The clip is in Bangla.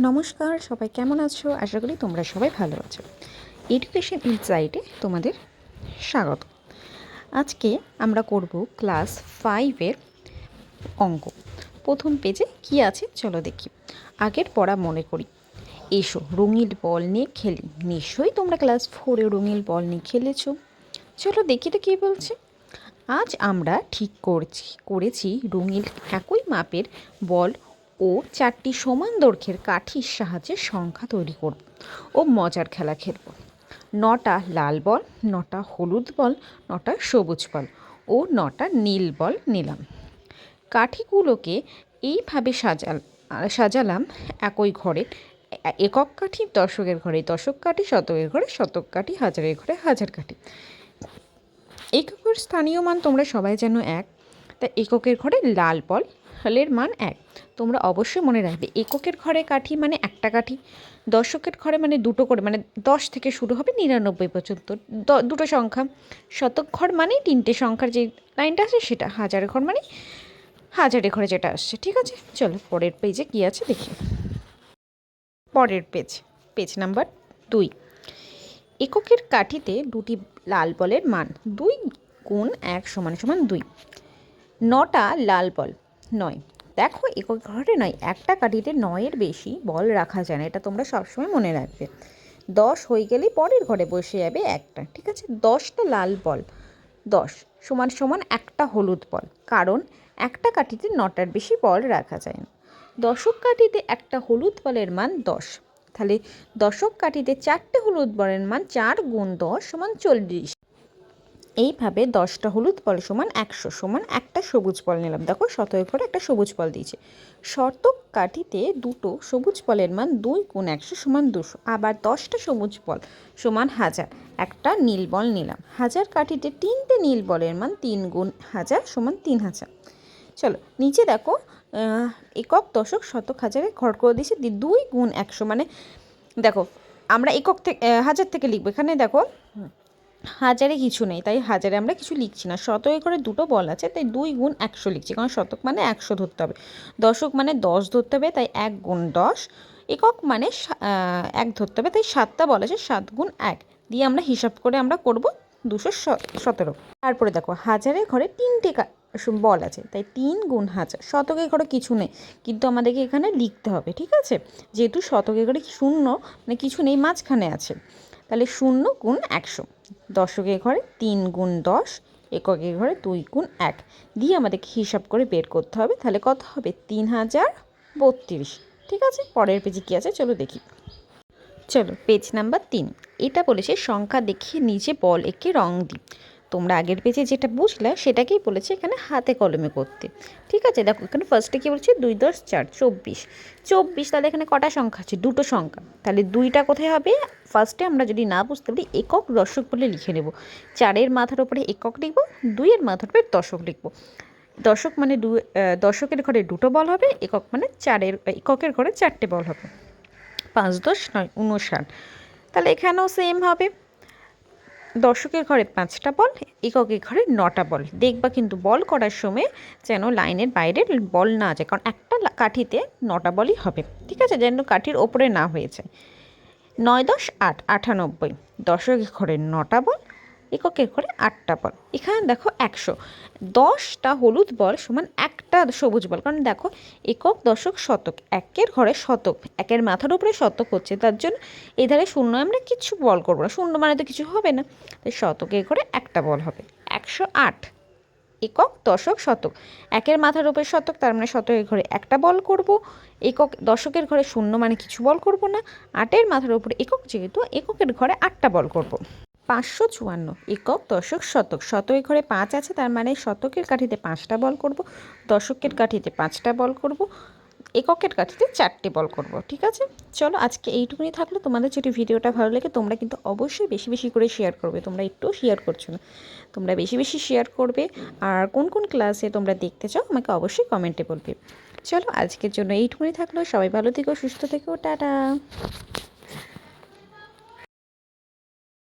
নমস্কার, সবাই কেমন আছো? আশা করি তোমরা সবাই ভালো আছো। এডুকেশন ইনসাইটে তোমাদের স্বাগত। আজকে আমরা করব ক্লাস ফাইভের অঙ্ক। প্রথম পেজে কি আছে? চলো দেখি। আগের পড়া মনে করি। এসো রঙিন বল নিয়ে খেলি। নিশ্চয়ই তোমরা ক্লাস ফোরে রঙিন বল নিয়ে খেলেছো। চলো দেখি তো কী বলছে। আজ আমরা ঠিক করছি, করেছি রঙিন একই মাপের বল ও চারটি সমান দৈর্ঘ্যের কাঠির সাহায্যে সংখ্যা তৈরি করব ও মজার খেলা খেলব। নটা লাল বল, নটা হলুদ বল, নটা সবুজ বল ও নটা নীল বল নিলাম। কাঠিগুলোকে এইভাবে সাজাল, সাজালাম একই ঘরে। একক কাঠি দশকের ঘরে দশক কাঠি, শতকের ঘরে শতক কাঠি, হাজারের ঘরে হাজার কাঠি। এককের স্থানীয় মান তোমরা সবাই যেন এক। তা এককের ঘরে লাল বল হলের মান এক। তোমরা অবশ্যই মনে রাখবে, এককের ঘরে কাঠি মানে একটা কাঠি, দশকের ঘরে মানে দুটো করে মানে দশ থেকে শুরু হবে নিরানব্বই পর্যন্ত। দুটো সংখ্যা, শতক ঘর মানেই তিনটে সংখ্যার যে লাইনটা আছে সেটা, হাজার ঘর মানে হাজারে ঘরে যেটা আসছে, ঠিক আছে? চলো, পরের পেজে কী আছে দেখি। পরের পেজ পেজ নাম্বার দুই। এককের কাঠিতে দুটি লাল বলের মান, দুই গুণ এক সমান সমান দুই। নটা লাল বল নয়। দেখো একক ঘরে নয়, একটা কাঠিতে নয়ের বেশি বল রাখা যায় না, এটা তোমরা সবসময় মনে রাখবে। দশ হয়ে গেলেই পরের ঘরে বসে যাবে একটা, ঠিক আছে? দশটা লাল বল, দশ সমান সমান একটা হলুদ বল, কারণ একটা কাঠিতে নটার বেশি বল রাখা যায় না। দশক কাঠিতে একটা হলুদ বলের মান দশ, তাহলে দশক কাঠিতে চারটে হলুদ বলের মান চার গুণ দশ সমান চল্লিশ। এইভাবে দশটা হলুদ বল সমান একশো সমান একটা সবুজ বল নিলাম। দেখো শতক করে একটা সবুজ বল দিয়েছে। শতক কাঠিতে দুটো সবুজ বলের মান দুই গুণ একশো সমান দুশো, আবার দশটা সবুজ বল সমান হাজার, একটা নীল বল নিলাম। হাজার কাঠিতে তিনটে নীল বলের মান তিন গুণ হাজার সমান তিন হাজার। চলো, নিচে দেখো একক দশক শতক হাজারে ঘর করে দিয়েছে দুই গুণ একশো মানে দেখো, আমরা একক থেকে হাজার থেকে লিখব। এখানে দেখো হাজারে কিছু নেই, তাই হাজারে আমরা কিছু লিখছি না। শতকে করে দুটো বল আছে, তাই দুই গুণ একশো লিখছি, কারণ শতক মানে একশো ধরতে হবে। দশক মানে দশ ধরতে হবে, তাই এক গুণ দশ। একক মানে এক ধরতে হবে, তাই সাতটা বল আছে, সাত গুণ এক। দিয়ে আমরা হিসাব করে আমরা করব দুশো সতেরো। তারপরে দেখো হাজারের ঘরে তিনটে বল আছে, তাই তিন গুণ হাজার। শতকের ঘরে কিছু নেই, কিন্তু আমাদেরকে এখানে লিখতে হবে, ঠিক আছে? যেহেতু শতকের ঘরে শূন্য মানে কিছু নেই, মাঝখানে আছে। তাহলে শূন্য গুণ একশো। দশকের ঘরে তিন গুণ দশ এককের ঘরে দুই গুণ এক। দিয়ে আমাদেরকে হিসাব করে বের করতে হবে। তাহলে কত হবে? তিন হাজার বত্রিশ। ঠিক আছে? পরের পেজে কী আছে? চলো দেখি। চলো পেজ নাম্বার তিন। এটা বলেছে, সংখ্যা দেখিয়ে নিজে বল একে রং দিই। তোমরা আগের পেজে যেটা বুঝলে সেটাকেই বলেছে এখানে হাতে কলমে করতে। ঠিক আছে? দেখো, এখানে ফার্স্টে কী বলছে? দুই দশ চার, চব্বিশ। চব্বিশ, তাহলে এখানে কটা সংখ্যা আছে? দুটো সংখ্যা। তাহলে দুইটা কোথায় হবে? ফার্স্টে আমরা যদি না বুঝতে পারি, একক দশক বলে লিখে নেব। চারের মাথার উপরে একক লিখব, দুইয়ের মাথার উপরে দশক লিখব। দশক মানে দু দশকের ঘরে দুটো বল হবে, একক মানে চারের, এককের ঘরে চারটে বল হবে। পাঁচ, দশ, নয়, উনষাট। তাহলে এখানেও সেম হবে। দর্শকের ঘরে পাঁচটা বল, এককের ঘরে নটা বল। দেখবা কিন্তু বল করার সময় যেন লাইনের বাইরে বল না যায়, কারণ একটা কাঠিতে নটা বলই হবে। ঠিক আছে? যেন কাঠির ওপরে না হয়েছে নয় দশ আট আটানব্বই, দশকের ঘরে নটা বল এককের ঘরে আটটা বল। এখানে দেখো একশো। দশটা হলুদ বল সমান একটা সবুজ বল। কারণ দেখো, একক, দশক, শতক। একের ঘরে শতক। একের মাথার উপরে শতক হচ্ছে। তার জন্য এই ধারে শূন্য আমরা কিছু বল করব না। শূন্য মানে তো কিছু হবে না। তাই শতকের ঘরে একটা বল হবে। একশো আট। একক, দশক, শতক। একের মাথার উপরে শতক, তার মানে শতকের ঘরে একটা বল করব। একক, দশকের ঘরে শূন্য মানে কিছু বল করব না। আটের মাথার উপরে একক, যেহেতু এককের ঘরে আটটা বল করব। পাঁচশো চুয়ান্ন। একক, দশক, শতক। শতকের ঘরে পাঁচ আছে, তার মানে শতকের কাঠিতে পাঁচটা বল করব, দশকের কাঠিতে পাঁচটা বল করব, এককের কাঠিতে চারটে বল করব, ঠিক আছে? চলো, আজকে এইটুকুনি থাকল। তোমাদের যদি ভিডিওটা ভালো লাগে, তোমরা কিন্তু অবশ্যই বেশি বেশি করে শেয়ার করবে। তোমরা একটুও শেয়ার করছ না। তোমরা বেশি বেশি শেয়ার করবে। আর কোন কোন ক্লাসে তোমরা দেখতে চাও, আমাকে অবশ্যই কমেন্টে বলবে। চলো, আজকের জন্য এইটুকুনি থাকল। সবাই ভালো থেকো, সুস্থ থেকো, টাটা।